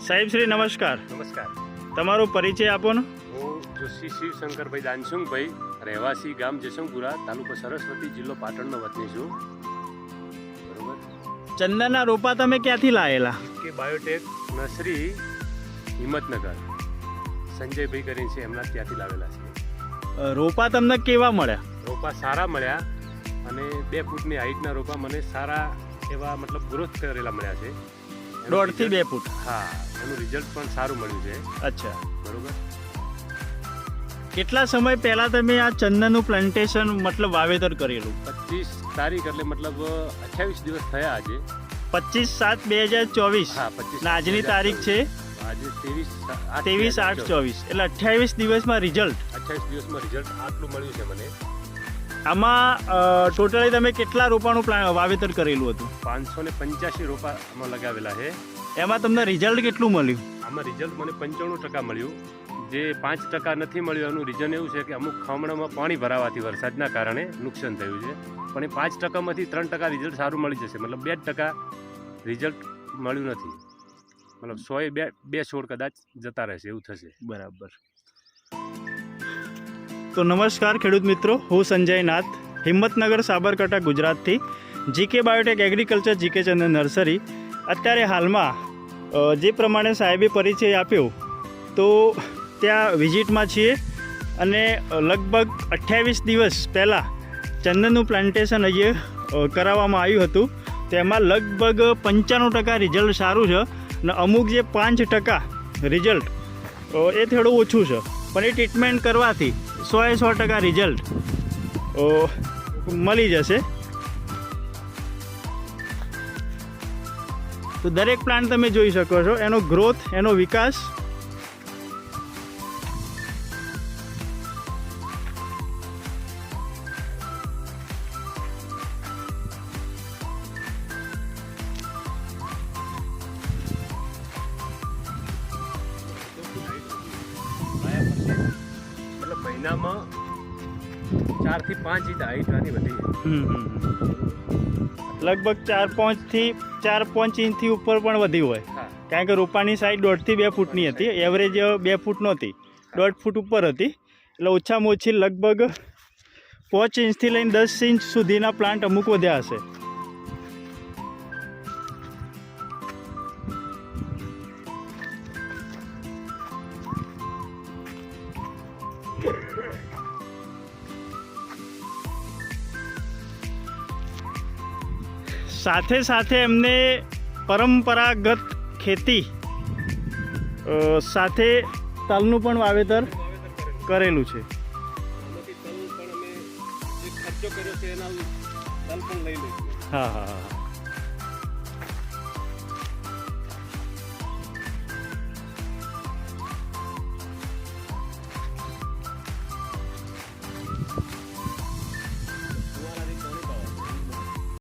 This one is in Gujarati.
સાહેબ શ્રી નમસ્કાર. નમસ્કાર. તમારો પરિચય આપો ને. હું જોશી શિવશંકરભાઈ દાનસુંગભાઈ રહેવાસી ગામ જસંગપુરા તાલુકો સરસ્વતી જિલ્લો પાટણનો વતની છું. બરોબર? ચંદનના રોપા તમે ક્યાંથી લાયેલા? કે બાયોટેક નર્સરી હિંમતનગર. સંજયભાઈ કરીને છે એમના ત્યાંથી લાવેલા છે. રોપા તમને કેવા મળ્યા? રોપા સારા મળ્યા અને બે ફૂટની હાઈટના રોપા મને સારા એવા મતલબ ગ્રોથ કરેલા મળ્યા છે. એનું દોઢથી બે ફૂટ. હા એનું રિઝલ્ટ પણ સારું મળ્યું છે. અચ્છા. બરોબર? કેટલા સમય પહેલા તમે આ ચંદનનું પ્લાન્ટેશન મતલબ વાવેતર કરેલું? પચીસ તારીખ એટલે મતલબ અઠ્યાવીસ દિવસ થયા આજે. પચીસ સાત બે હજાર ચોવીસ. હા પચીસ આજની તારીખ છે? ત્રેવીસ આઠ ચોવીસ. એટલે અઠ્યાવીસ દિવસમાં રિઝલ્ટ અઠ્યાવીસ દિવસમાં રિઝલ્ટ આટલું મળ્યું છે મને. આમાં ટોટલી તમે કેટલા રોપાનું વાવેતર કરેલું હતું? પાંચસો ને પંચ્યાસી રોપા આમાં લગાવેલા છે. એમાં તમને રિઝલ્ટ કેટલું મળ્યું? આમાં રિઝલ્ટ મને પંચાણું ટકા મળ્યું. જે પાંચ ટકા નથી મળ્યું એનું રીઝન એવું છે કે અમુક ખામણામાં પાણી ભરાવાથી વરસાદના કારણે નુકસાન થયું છે. પણ એ પાંચ ટકામાંથી ત્રણ ટકા રિઝલ્ટ સારું મળી જશે. મતલબ બે ટકા રિઝલ્ટ મળ્યું નથી. મતલબ સોએ બે બે છોડ કદાચ જતા રહેશે એવું થશે. બરાબર. તો નમસ્કાર ખેડૂત મિત્રો, હું સંજય નાથ, હિંમતનગર, સાબરકાંઠા, ગુજરાતથી GK biotech agriculture GK Chandra nursery. અત્યારે હાલમાં જે પ્રમાણે સાહેબે પરિચય આપ્યો, તો ત્યાં વિઝિટમાં છીએ અને લગભગ અઠ્યાવીસ દિવસ પહેલાં ચંદનનું પ્લાન્ટેશન અહીંયા કરાવવામાં આવ્યું હતું. તેમાં લગભગ પંચાણું ટકા રિઝલ્ટ સારું છે અને અમુક જે પાંચ ટકા રિઝલ્ટ એ થોડું ઓછું છે. પણ એ ટ્રીટમેન્ટ કરવાથી સો એ સો ટકા રિઝલ્ટ મળી જશે. તો દરેક પ્લાન્ટ તમે જોઈ શકો છો, એનો ગ્રોથ એનો વિકાસ મહિનામાં ચારથી પાંચ ઇંચ હાઈટ આની વધી. લગભગ ચાર પાંચથી ચાર પાંચ ઇંચથી ઉપર પણ વધી હોય. કારણ કે રોપાની સાઈઝ દોઢથી બે ફૂટની હતી એવરેજ બે ફૂટ નહોતી. દોઢ ફૂટ ઉપર હતી. એટલે ઓછામાં ઓછી લગભગ પાંચ ઇંચથી લઈને દસ ઇંચ સુધીના પ્લાન્ટ અમુક વધ્યા હશે. સાથે સાથે એમને પરંપરાગત ખેતી સાથે તલનું પણ વાવેતર કરેલું છે. હા હા હા.